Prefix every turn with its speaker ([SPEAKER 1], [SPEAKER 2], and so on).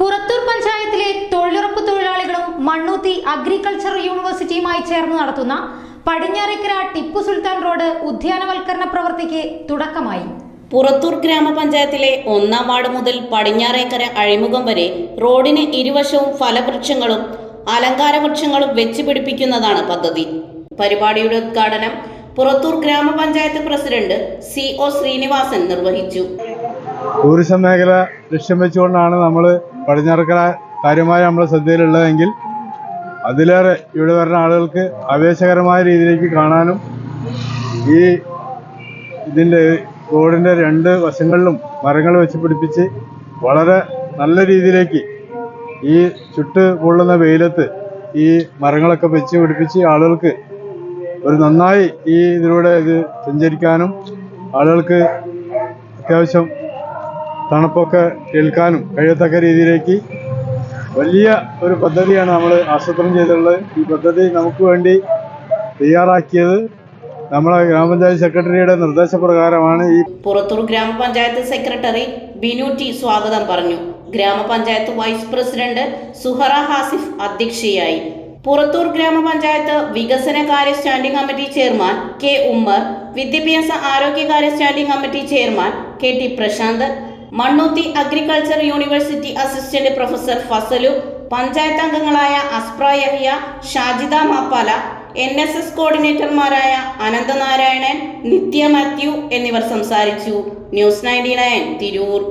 [SPEAKER 1] പുറത്തൂർ പഞ്ചായത്തിലെ തൊഴിലുറപ്പ് തൊഴിലാളികളും മണ്ണൂത്തി അഗ്രികൾച്ചർ യൂണിവേഴ്സിറ്റിയുമായി ചേർന്ന് നടത്തുന്ന പടിഞ്ഞാറേക്കര ടിപ്പു സുൽത്താൻ റോഡ് ഉദ്യാനവൽക്കരണ പ്രവൃത്തിക്ക് തുടക്കമായി.
[SPEAKER 2] പുറത്തൂർ ഗ്രാമപഞ്ചായത്തിലെ ഒന്നാം വാർഡ് മുതൽ പടിഞ്ഞാറേക്കര അഴിമുഖം വരെ റോഡിന് ഇരുവശവും ഫലവൃക്ഷങ്ങളും അലങ്കാര വൃക്ഷങ്ങളും വെച്ച് പിടിപ്പിക്കുന്നതാണ് പദ്ധതി. പരിപാടിയുടെ ഉദ്ഘാടനം പുറത്തൂർ ഗ്രാമപഞ്ചായത്ത് പ്രസിഡന്റ് സി ഒ ശ്രീനിവാസൻ നിർവഹിച്ചു.
[SPEAKER 3] ടൂറിസം മേഖല ലക്ഷ്യം വെച്ചുകൊണ്ടാണ് നമ്മൾ പടിഞ്ഞാറക്കര കാര്യമായി നമ്മുടെ ശ്രദ്ധയിലുള്ളതെങ്കിൽ അതിലേറെ ഇവിടെ വരുന്ന ആളുകൾക്ക് ആവേശകരമായ രീതിയിലേക്ക് കാണാനും ഈ ഇതിന്റെ റോഡിന്റെ രണ്ട് വശങ്ങളിലും മരങ്ങൾ വെച്ച് പിടിപ്പിച്ച് വളരെ നല്ല രീതിയിലേക്ക് ഈ ചുട്ട് പൊള്ളുന്ന വെയിലത്ത് ഈ മരങ്ങളൊക്കെ വെച്ച് പിടിപ്പിച്ച് ആളുകൾക്ക് ഒരു നന്നായി ഈ ഇതിലൂടെ ഇത് സഞ്ചരിക്കാനും ആളുകൾക്ക് അത്യാവശ്യം തണുപ്പൊക്കെ കേൾക്കാനും കഴിയത്തക്ക രീതിയിലേക്ക് വലിയ ഒരു പദ്ധതിയാണ് നമ്മൾ ആസൂത്രണം ചെയ്തിട്ടുള്ളത്. ഈ പദ്ധതി നമുക്ക് വേണ്ടി തയ്യാറാക്കിയത് നമ്മളെ ഗ്രാമപഞ്ചായത്ത് സെക്രട്ടറിയുടെ നിർദ്ദേശപ്രകാരമാണ്. ഈ
[SPEAKER 2] പുറത്തൂർ ഗ്രാമപഞ്ചായത്ത് സെക്രട്ടറി ബിനു ടി സ്വാഗതം പറഞ്ഞു. ഗ്രാമപഞ്ചായത്ത് വൈസ് പ്രസിഡന്റ് സുഹറ ഹാസിഫ് അധ്യക്ഷയായി. പുറത്തൂർ ഗ്രാമപഞ്ചായത്ത് വികസനകാര്യ standing committee chairman K Ummer വിദ്യാഭ്യാസ ആരോഗ്യകാര്യ standing committee chairman K T Prashanth Mannuthy agriculture university assistant professor Fasalu panchayat അംഗങ്ങളായ Aspra Yahiya Shajida Mappala N S S കോർഡിനേറ്റർമാരായ Ananthanarayanan Nithya Mathew എന്നിവർ സംസാരിച്ചു. News ninety nine Tirur.